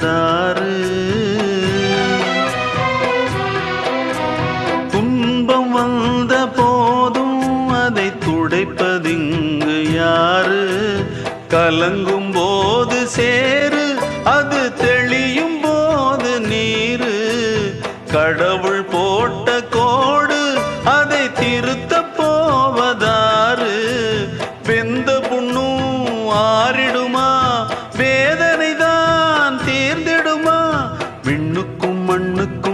செய்ததாறு துன்பம் வந்த போதும் அதை துடைப்பதிங்கு யாரு? கலங்கும் போது சேரு அது தெளியும் போது நீரு. கடவுள் போட்ட